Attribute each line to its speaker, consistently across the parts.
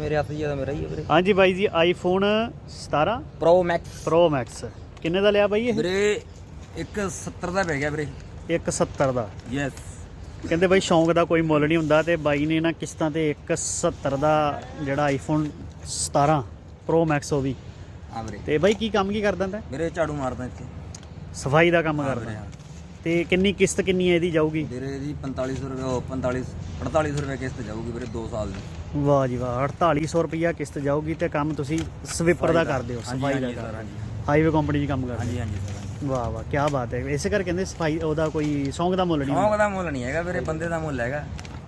Speaker 1: ਮੇਰੇ ਹੱਥ 'ਚ ਜ਼ਿਆਦਾ ਮੇਰਾ ਹੀ ਹੈ ਵੀਰੇ।
Speaker 2: ਹਾਂਜੀ ਬਾਈ ਜੀ iPhone 17
Speaker 1: Pro Max
Speaker 2: Pro Max ਕਿੰਨੇ ਦਾ ਲਿਆ ਬਾਈ ਇਹ?
Speaker 1: ਵੀਰੇ ਇੱਕ 70 ਦਾ ਪੈ ਗਿਆ ਵੀਰੇ।
Speaker 2: 170 ਦਾ।
Speaker 1: ਯੈਸ
Speaker 2: ਕਹਿੰਦੇ ਬਾਈ ਸ਼ੌਂਕ ਦਾ ਕੋਈ ਮੁੱਲ ਨਹੀਂ ਹੁੰਦਾ ਤੇ ਬਾਈ ਨੇ ਨਾ ਕਿਸ਼ਤਾਂ ਤੇ 170 ਦਾ ਜਿਹੜਾ ਆਈਫੋਨ 17 Pro Max ਉਹ ਵੀ।
Speaker 1: ਹਾਂ ਵੀਰੇ।
Speaker 2: ਤੇ ਬਾਈ ਕੀ ਕੰਮ ਕੀ ਕਰਦਾ ਹੁੰਦਾ?
Speaker 1: ਵੀਰੇ ਝਾੜੂ ਮਾਰਦਾ ਇੱਥੇ।
Speaker 2: ਸਫ਼ਾਈ ਦਾ ਕੰਮ ਕਰਦਾ।
Speaker 1: ਵੀਰੇ, ਹਾਂ।
Speaker 2: ਤੇ ਕਿੰਨੀ ਕਿਸ਼ਤ ਕਿੰਨੀ ਹੈ ਇਹਦੀ ਜਾਊਗੀ?
Speaker 1: ਵੀਰੇ ਜੀ 4500 ਰੁਪਏ ਉਹ 45 4800 ਰੁਪਏ ਕਿਸ਼ਤ ਜਾਊਗੀ ਵੀਰੇ 2 ਸਾਲ ਦੀ।
Speaker 2: ਵਾਹ ਜੀ ਵਾਹ 4800 ਰੁਪਈਆ ਕਿਸ਼ਤ ਜਾਊਗੀ ਤੇ ਕੰਮ ਤੁਸੀਂ ਸਵੀਪਰ ਦਾ ਕਰਦੇ ਹੋ ਸਫ਼ਾਈ ਦਾ ਕਰਦੇ ਹਾਈਵੇ ਕੰਪਨੀ 'ਚ ਕੰਮ ਕਰਦੇ
Speaker 1: ਹਾਂਜੀ ਹਾਂਜੀ ਸਰ।
Speaker 2: ਹੋ। ਵਾਹ ਵਾਹ ਕੀ ਬਾਤ ਹੈ। ਇਸੇ ਕਰਕੇ ਕਹਿੰਦੇ ਸਫ਼ਾਈ ਉਹਦਾ ਕੋਈ ਸ਼ੌਂਕ ਦਾ ਮੁੱਲ ਨਹੀਂ
Speaker 1: ਸ਼ੌਂਕ ਦਾ ਮੁੱਲ ਨਹੀਂ ਹੈਗਾ ਵੀਰੇ ਬੰਦੇ ਦਾ ਮੁੱਲ ਹੈਗਾ।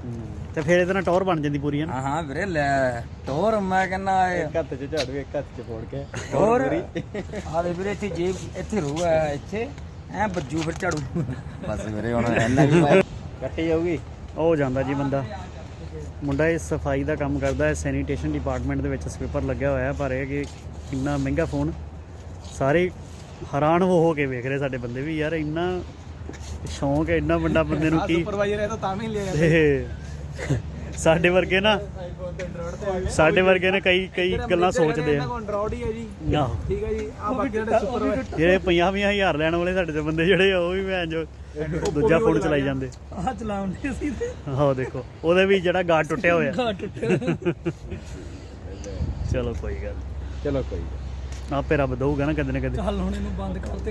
Speaker 2: ਹੂੰ। ਤੇ ਫਿਰ ਇਹਦੇ ਨਾਲ ਟੌਰ ਬਣ ਜਾਂਦੀ ਪੂਰੀ ਹੈ ਨਾ?
Speaker 1: ਹਾਂ ਹਾਂ ਵੀਰੇ ਲੈ ਟੋਰ ਮੈਂ ਕਹਿੰਦਾ
Speaker 2: ਹੱਥ 'ਚ ਝਾੜੂ ਇੱਕ ਹੱਥ 'ਚ ਫੋੜ ਕੇ।
Speaker 1: ਹੋਰ? ਆ ਦੇ ਵੀਰੇ ਇੱਥੇ ਜੇਬ ਇੱਥੇ ਰਹੂਗਾ ਇੱਥੇ। ਐ ਬੱਜੂ ਫਿਰ ਝਾੜੂ। ਬਸ ਵੀਰੇ ਹੁਣ ਇੰਨਾ ਵੀ
Speaker 2: ਕੱਟੀ ਜਾਊਗੀ? ਉਹ ਜਾਂਦਾ ਜੀ ਬੰਦਾ। ਮੁੰਡਾ ਇਹ ਸਫ਼ਾਈ ਦਾ ਕੰਮ ਕਰਦਾ ਹੈ ਸੈਨੀਟੇਸ਼ਨ ਡਿਪਾਰਟਮੈਂਟ ਦੇ ਵਿੱਚ ਸਵੀਪਰ ਲੱਗਿਆ ਹੋਇਆ ਹੈ ਪਰ ਇਹ ਕਿ ਕਿੰਨਾ ਮਹਿੰਗਾ ਫੋਨ। ਸਾਰੇ ਹੈਰਾਨ ਹੋ ਹੋ ਕੇ ਵੇਖ ਰਹੇ ਸਾਡੇ ਬੰਦੇ ਵੀ ਯਾਰ ਇੰਨਾ ਸ਼ੌਂਕ ਹੈ ਇੰਨਾ ਵੱਡਾ ਬੰਦੇ ਨੂੰ ਕੀ
Speaker 3: ਸੁਪਰਵਾਈਜ਼ਰ ਹੈ ਤਾਂ ਤਾਂ ਵੀ ਲੈ
Speaker 2: ਤੇ ਸਾਡੇ ਵਰਗੇ ਨਾ ਸਾਡੇ ਵਰਗੇ ਨੇ ਕਈ ਕਈ ਗੱਲਾਂ ਸੋਚਦੇ ਆ।
Speaker 3: ਐਂਡਰੋਇਡ ਹੀ ਹੈ ਜੀ।
Speaker 2: ਆਹੋ
Speaker 3: ਠੀਕ ਹੈ ਜੀ ਆ ਬਾਕੀ ਜਿਹੜੇ ਸੁਪਰਵਾਈਜ਼ਰ
Speaker 2: ਜਿਹੜੇ 50 ਹਜ਼ਾਰ ਲੈਣ ਵਾਲੇ ਸਾਡੇ ਚ ਬੰਦੇ ਜਿਹੜੇ ਆ ਉਹ ਵੀ ਮੈਂ ਜੋ ਦੂਜਾ ਫੋਨ ਚਲਾਈ ਜਾਂਦੇ।
Speaker 3: ਆ ਚਲਾਉਂਦੇ ਅਸੀਂ ਤੇ।
Speaker 2: ਆਹੋ ਦੇਖੋ ਉਹਦੇ ਵੀ ਜਿਹੜਾ ਗਾਰਡ ਟੁੱਟਿਆ ਹੋਇਆ। ਚਲੋ ਕੋਈ ਗੱਲ
Speaker 3: ਚਲੋ ਕੋਈ
Speaker 2: ਆਪੇ ਰੱਬ ਦਊਗਾ ਨਾ ਕਦੇ ਨਾ ਕਦੇ।
Speaker 3: ਚੱਲ ਹੁਣ ਇਹਨੂੰ ਬੰਦ ਕਰ ਤੇ।